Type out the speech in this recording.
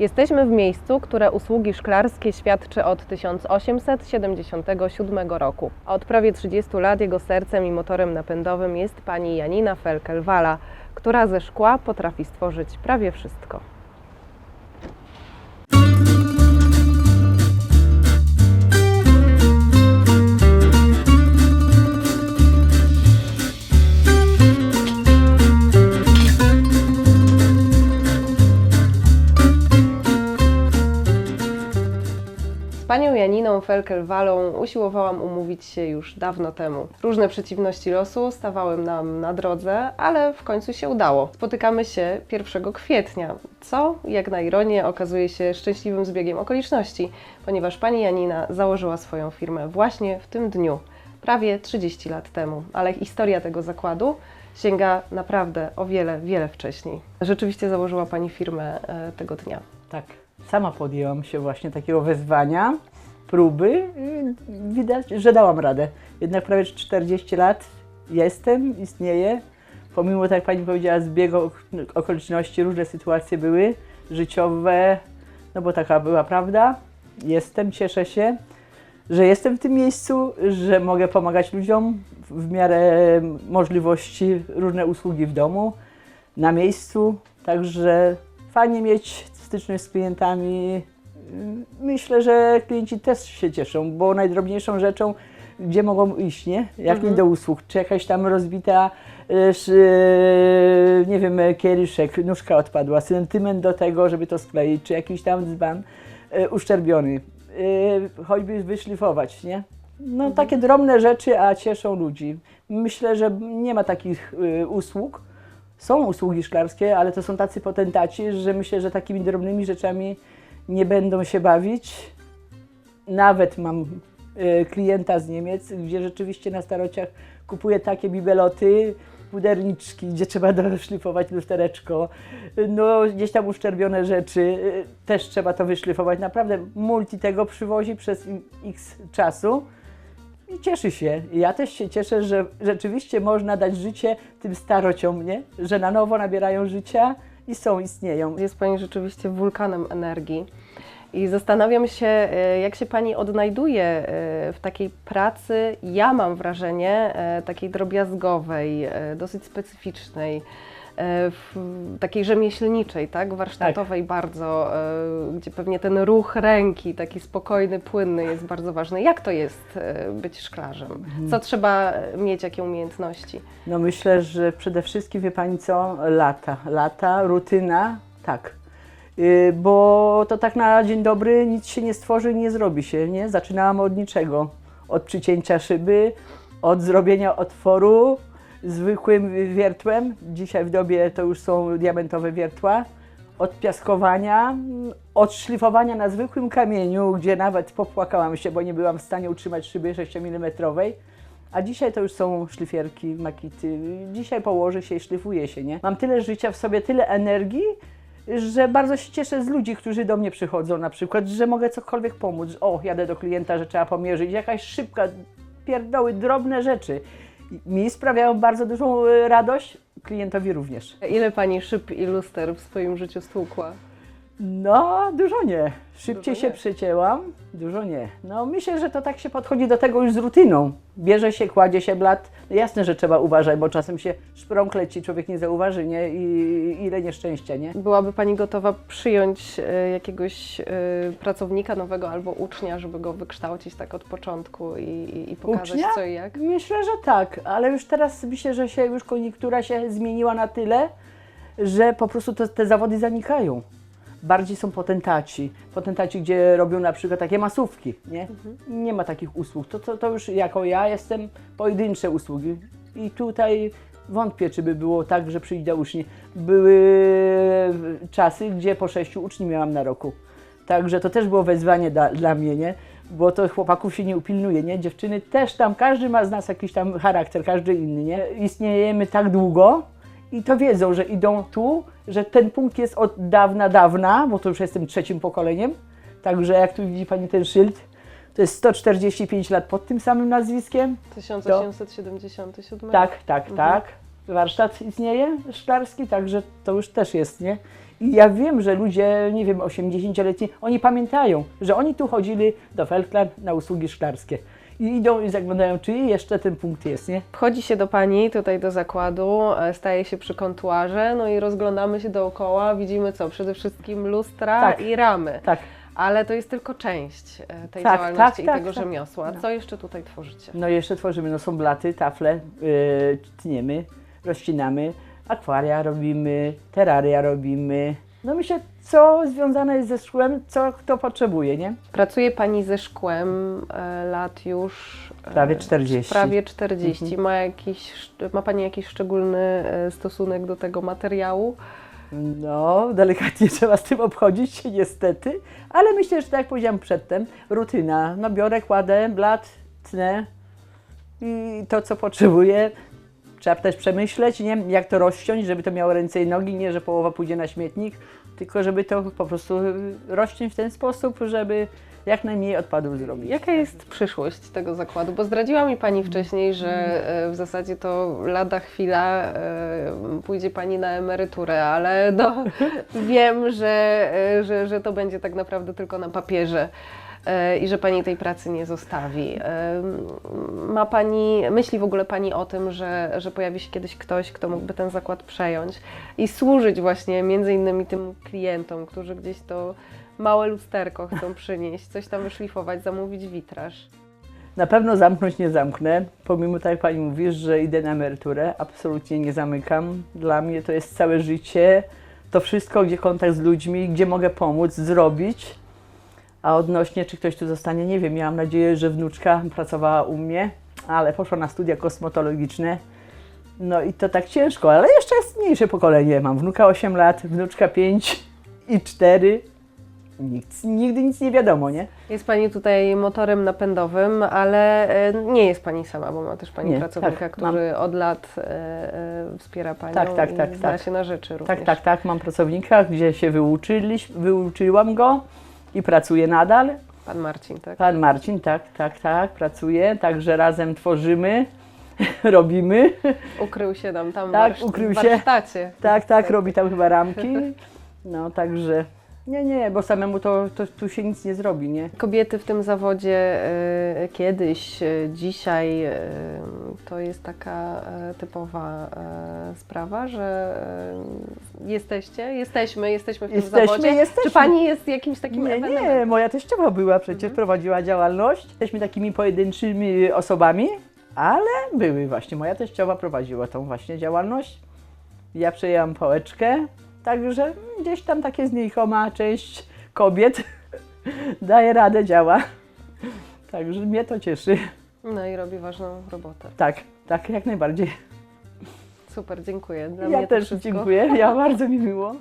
Jesteśmy w miejscu, które usługi szklarskie świadczy od 1877 roku. Od prawie 30 lat jego sercem i motorem napędowym jest pani Janina Felkel-Wala, która ze szkła potrafi stworzyć prawie wszystko. Panią Janiną Felkel-Walą usiłowałam umówić się już dawno temu. Różne przeciwności losu stawały nam na drodze, ale w końcu się udało. Spotykamy się 1 kwietnia, co, jak na ironię, okazuje się szczęśliwym zbiegiem okoliczności, ponieważ pani Janina założyła swoją firmę właśnie w tym dniu, prawie 30 lat temu. Ale historia tego zakładu sięga naprawdę o wiele, wiele wcześniej. Rzeczywiście założyła pani firmę e, tego dnia. Tak, sama podjęłam się właśnie takiego wezwania, próby. Widać, że dałam radę. Jednak prawie 40 lat jestem, istnieję. Pomimo, tak jak Pani powiedziała, zbiegu ok- okoliczności, różne sytuacje były życiowe, no bo taka była prawda. Jestem, cieszę się, że jestem w tym miejscu, że mogę pomagać ludziom w miarę możliwości, różne usługi w domu, na miejscu. Także fajnie mieć styczność z klientami. Myślę, że klienci też się cieszą, bo najdrobniejszą rzeczą, gdzie mogą iść, nie? Jak nie do usług, czy jakaś tam rozbita, sz- e, nie wiem, kieliszek, nóżka odpadła, sentyment do tego, żeby to skleić, czy jakiś tam dzban uszczerbiony, choćby wyszlifować, nie? No takie drobne rzeczy, a cieszą ludzi. Myślę, że nie ma takich usług, są usługi szklarskie, ale to są tacy potentaci, że myślę, że takimi drobnymi rzeczami nie będą się bawić. Nawet mam e, klienta z Niemiec, gdzie rzeczywiście na starociach kupuje takie bibeloty, puderniczki, gdzie trzeba doszlifować lustereczko, no gdzieś tam uszczerbione rzeczy, e, też trzeba to wyszlifować. Naprawdę multi tego przywozi przez x czasu. I cieszy się. Ja też się cieszę, że rzeczywiście można dać życie tym starociom, nie? że na nowo nabierają życia i są, istnieją. Jest Pani rzeczywiście wulkanem energii. I zastanawiam się, e, jak się Pani odnajduje e, w takiej pracy, ja mam wrażenie, e, takiej drobiazgowej, dosyć specyficznej, w takiej rzemieślniczej, tak? warsztatowej bardzo, e, gdzie pewnie ten ruch ręki, taki spokojny, płynny jest bardzo ważny. Jak to jest e, być szklarzem? Co trzeba mieć, jakie umiejętności? No myślę, że przede wszystkim, wie Pani co, lata. Lata, rutyna, tak. Yy, Bo to tak na dzień dobry nic się nie stworzy, nie zrobi się, nie? Zaczynałam od niczego. Od przycięcia szyby, od zrobienia otworu zwykłym wiertłem. Dzisiaj w dobie to już są diamentowe wiertła. Od piaskowania, od szlifowania na zwykłym kamieniu, gdzie nawet popłakałam się, bo nie byłam w stanie utrzymać szyby 6 mm. A dzisiaj to już są szlifierki, makity. Dzisiaj położy się i szlifuje się, nie? Mam tyle życia w sobie, tyle energii, że bardzo się cieszę z ludzi, którzy do mnie przychodzą na przykład, że mogę cokolwiek pomóc. O, jadę do klienta, że trzeba pomierzyć, jakaś szybka, pierdoły, drobne rzeczy. Mi sprawiają bardzo dużą e, radość, klientowi również. Ile Pani szyb i luster w swoim życiu stłukła? No, dużo nie. Szybciej Dużo się nie. przycięłam, dużo nie. No, myślę, że to tak się podchodzi do tego już z rutyną. Bierze się, kładzie się blat. No, jasne, że trzeba uważać, bo czasem się szprąg leci, człowiek nie zauważy, nie? I ile nieszczęścia, nie? Byłaby Pani gotowa przyjąć e, jakiegoś e, pracownika nowego albo ucznia, żeby go wykształcić tak od początku i, i, i pokazać Ucznia? co i jak? Myślę, że tak, ale już teraz myślę, że się już koniunktura się zmieniła na tyle, że po prostu to, te zawody zanikają. Bardziej są potentaci. Potentaci, gdzie robią na przykład takie masówki, nie? Nie ma takich usług. To, to, to już jako ja jestem pojedyncze usługi. I tutaj wątpię, czy by było tak, że przyjdzie uczeń. Były czasy, gdzie po sześciu uczniów miałam na roku. Także to też było wezwanie da, dla mnie, nie? Bo to chłopaków się nie upilnuje, nie? Dziewczyny też tam, każdy ma z nas jakiś tam charakter, każdy inny, nie? Istniejemy tak długo i to wiedzą, że idą tu, że ten punkt jest od dawna, dawna, bo to już jestem trzecim pokoleniem. Także jak tu widzi Pani ten szyld, to jest 145 lat pod tym samym nazwiskiem. 1877? Tak, tak, tak. Warsztat istnieje szklarski, także to już też jest, nie? I ja wiem, że ludzie, nie wiem, 80-letni, oni pamiętają, że oni tu chodzili do Felklar na usługi szklarskie. I idą i zaglądają, czy jeszcze ten punkt jest, nie? Wchodzi się do pani tutaj do zakładu, e, staje się przy kontuarze, no i rozglądamy się dookoła, widzimy co? Przede wszystkim lustra Tak. i ramy. Tak. Ale to jest tylko część e, tej Tak, działalności tak, i tak, tego tak. rzemiosła. No. Co jeszcze tutaj tworzycie? No jeszcze tworzymy, no są blaty, tafle, yy, tniemy, rozcinamy, akwaria robimy, teraria robimy. No myślę, co związane jest ze szkłem, co kto potrzebuje, nie? Pracuje Pani ze szkłem e, lat już... e, Prawie 40. Prawie 40. Mhm. Ma, jakiś, szcz- ma Pani jakiś szczególny e, stosunek do tego materiału? No, delikatnie trzeba z tym obchodzić się niestety, ale myślę, że tak jak powiedziałam przedtem, rutyna. No biorę, kładę, blat, tnę i to, co potrzebuję, trzeba też przemyśleć, nie? jak to rozciąć, żeby to miało ręce i nogi, nie, że połowa pójdzie na śmietnik, tylko żeby to po prostu rozciąć w ten sposób, żeby jak najmniej odpadów zrobić. Jaka jest przyszłość tego zakładu? Bo zdradziła mi Pani wcześniej, że e, w zasadzie to lada chwila e, pójdzie Pani na emeryturę, ale no, wiem, że, e, że, że to będzie tak naprawdę tylko na papierze. I że Pani tej pracy nie zostawi. Ma Pani, myśli w ogóle Pani o tym, że, że pojawi się kiedyś ktoś, kto mógłby ten zakład przejąć i służyć właśnie między innymi tym klientom, którzy gdzieś to małe lusterko chcą przynieść, coś tam wyszlifować, zamówić witraż. Na pewno zamknąć nie zamknę, pomimo tak jak Pani mówisz, że idę na emeryturę, absolutnie nie zamykam. Dla mnie to jest całe życie, to wszystko, gdzie kontakt z ludźmi, gdzie mogę pomóc, zrobić. A odnośnie, czy ktoś tu zostanie, nie wiem, miałam nadzieję, że wnuczka pracowała u mnie, ale poszła na studia kosmetologiczne. No i to tak ciężko, ale jeszcze jest mniejsze pokolenie. Mam wnuka 8 lat, wnuczka 5 i 4. Nikt, nigdy nic nie wiadomo, nie? Jest Pani tutaj motorem napędowym, ale e, nie jest Pani sama, bo ma też Pani Nie, pracownika, tak, który od lat e, e, wspiera Panią Tak, tak, i tak, zna tak. się na rzeczy również. Tak, tak, tak. Mam pracownika, gdzie się wyuczyliś, wyuczyłam go i pracuje nadal. Pan Marcin, tak? Pan Marcin, tak, tak, tak, pracuje. Także razem tworzymy, robimy. Ukrył się nam tam Tak, w, warsz- ukrył w się. warsztacie. Tak, tak, robi tam chyba ramki. No, także nie, nie, bo samemu to, to tu się nic nie zrobi, nie? Kobiety w tym zawodzie e, kiedyś, e, dzisiaj e, to jest taka e, typowa e, sprawa, że e, jesteście, jesteśmy, jesteśmy w tym Jesteśmy, zawodzie. jesteśmy. Czy Pani jest jakimś takim Nie, ewenementem? nie, moja teściowa była przecież, prowadziła działalność. Jesteśmy takimi pojedynczymi osobami, ale były właśnie. Moja teściowa prowadziła tą właśnie działalność. Ja przejęłam pałeczkę, także gdzieś tam takie znikoma część kobiet daje radę, działa. Także mnie to cieszy. No i robi ważną robotę. Tak, tak, jak najbardziej. Super, dziękuję. Dla ja też dziękuję, ja bardzo mi miło.